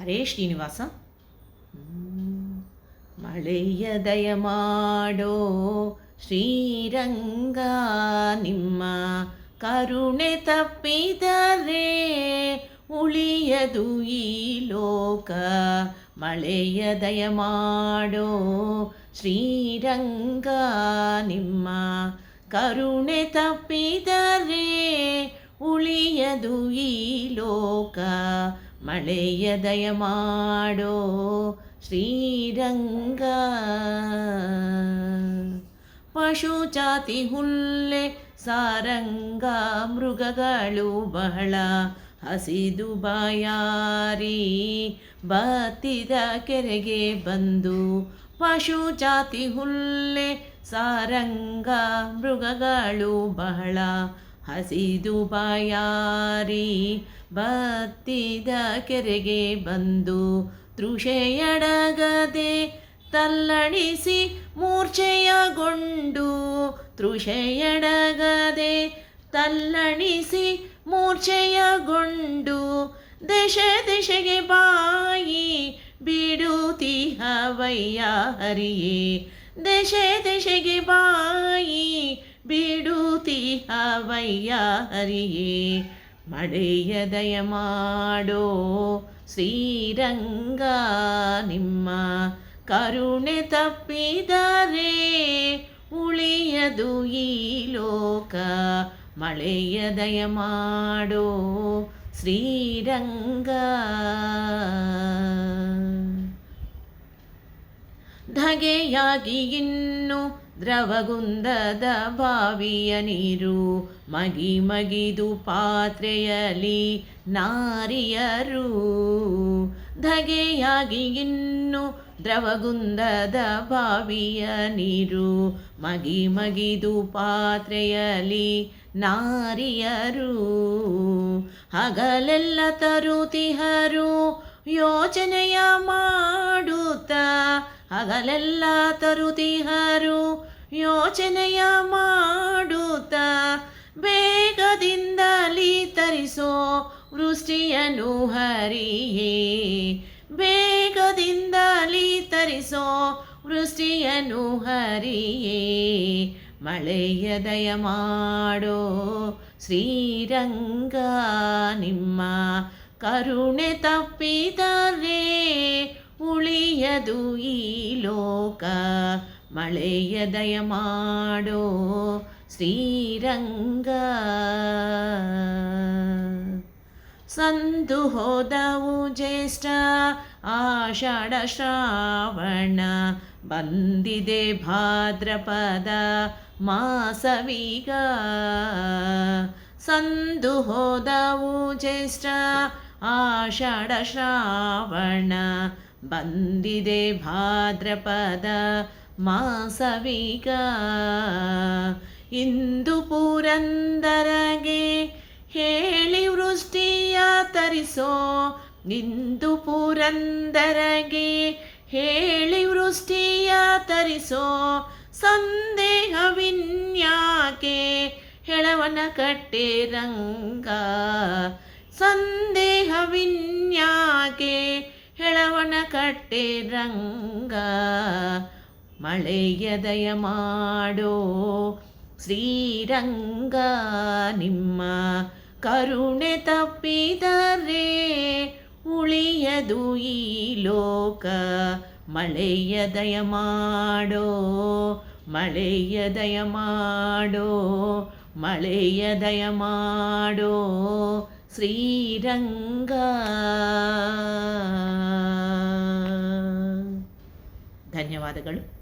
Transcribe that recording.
ಹರೇ ಶ್ರೀನಿವಾಸ. ಮಳೆಯ ದಯ ಮಾಡೋ ಶ್ರೀರಂಗ ನಿಮ್ಮ ಕರುಣೆ ತಪ್ಪಿದರೆ ಉಳಿಯದು ಈ ಲೋಕ. ಮಳೆಯ ದಯ ಮಾಡೋ ಶ್ರೀರಂಗ ನಿಮ್ಮ ಕರುಣೆ ತಪ್ಪಿದರೆ ಉಳಿಯದು ಈ ಲೋಕ. ಮಳೆಯ ದಯಮಾಡೋ ಶ್ರೀರಂಗ. ಪಶು ಜಾತಿ ಹುಲ್ಲೆ ಸಾರಂಗ, ಮೃಗಗಳು ಬಹಳ ಹಸಿದು ಬಾಯಾರಿ. ಬತ್ತಿದ ಕೆರೆಗೆ ಬಂದು ಪಶು ಜಾತಿ ಹುಲ್ಲೆ ಸಾರಂಗ, ಮೃಗಗಳು ಬಹಳ ಹಸಿದು ಬಾಯಾರಿ ಬತ್ತಿದ ಕೆರೆಗೆ ಬಂದು ತೃಷೆಯಡಗದೆ ತಲ್ಲಣಿಸಿ ಮೂರ್ಛೆಯಗೊಂಡು ತೃಷೆಯಡಗದೆ ತಲ್ಲಣಿಸಿ ಮೂರ್ಛೆಯಗೊಂಡು ದಶ ದೇಶಗೆ ಬಾಯಿ ಬಿಡುತ್ತಿಹವಯ್ಯ ಹರಿಯೇ ದೇಶ ದೇಶಗೆ ಬಾಯಿ ಬಿಡುತ್ತಿಹವಯ್ಯ ಹರಿಯೇ ಮಡೆಯ ದಯ ಮಾಡೋ ಶ್ರೀರಂಗ ನಿಮ್ಮ ಕರುಣೆ ತಪ್ಪಿದರೆ ಉಳಿಯದು ಈ ಲೋಕ. ಮಳೆಯ ದಯ ಮಾಡೋ ಶ್ರೀರಂಗ. ಧಗೆಯಾಗಿ ಇನ್ನು ದ್ರವಗುಂದದ ಬಾವಿಯ ನೀರು ಮಗಿ ಮಗಿದು ಪಾತ್ರೆಯಲಿ ನಾರಿಯರು. ಧಗೆಯಾಗಿ ಇನ್ನು ದ್ರವಗುಂದದ ಬಾವಿಯ ನೀರು ಮಗಿ ಮಗಿದು ಪಾತ್ರೆಯಲಿ ನಾರಿಯರು. ಹಗಲೆಲ್ಲ ತರುತಿಹರು ಯೋಚನೆಯ ಮಾಡುತ್ತ ಹಗಲೆಲ್ಲ ತರುತಿಹರು ಯೋಚನೆಯ ಮಾಡುತ್ತ ಬೇಗದಿಂದಲೀ ತರಿಸೋ ವೃಷ್ಟಿಯನ್ನು ಹರಿಯೇ. ಬೇಗದಿಂದಲೀ ತರಿಸೋ ವೃಷ್ಟಿಯನ್ನು ಹರಿಯೇ. ಮಳೆಯ ದಯ ಮಾಡೋ ಶ್ರೀರಂಗ ನಿಮ್ಮ ಕರುಣೆ ತಪ್ಪಿದರೆ ಉಳಿಯದು ಈ ಲೋಕ. ಮಳೆಯ ದಯ ಮಾಡೋ ಶ್ರೀರಂಗ. ಸಂದು ಹೋದವು ಜ್ಯೇಷ್ಠ ಆಷಾಢ ಶ್ರಾವಣ. ಬಂದಿದೆ ಭಾದ್ರಪದ ಮಾಸವೀಗ. ಸಂದು ಹೋದವು ಜ್ಯೇಷ್ಠ ಆಷಾಢ ಶ್ರಾವಣ. ಬಂದಿದೆ ಭಾದ್ರಪದ ಮಾಸವೀಗ. ಇಂದು ಪುರಂದರಗೆ ಹೇಳಿ ವೃಷ್ಟಿಯ ತರಿಸೋ. ಇಂದು ಪುರಂದರಗೆ ಹೇಳಿ ವೃಷ್ಟಿಯ ತರಿಸೋ. ಸಂದೇಹವಿನ್ಯಾಕೆ ಹೆಳವನ ಕಟ್ಟೆ ರಂಗ. ಸಂದೇಹವಿನ್ಯಾಕೆ ಹೆಳವನ ಕಟ್ಟೆ ರಂಗ. ಮಳೆಯ ದಯ ಮಾಡೋ ಶ್ರೀರಂಗ ನಿಮ್ಮ ಕರುಣೆ ತಪ್ಪಿದರೆ ಉಳಿಯದು ಈ ಲೋಕ. ಮಳೆಯ ದಯ ಮಾಡೋ ಮಳೆಯ ದಯ ಮಾಡೋ ಮಳೆಯ ದಯ ಮಾಡೋ ಶ್ರೀರಂಗ. ಧನ್ಯವಾದಗಳು.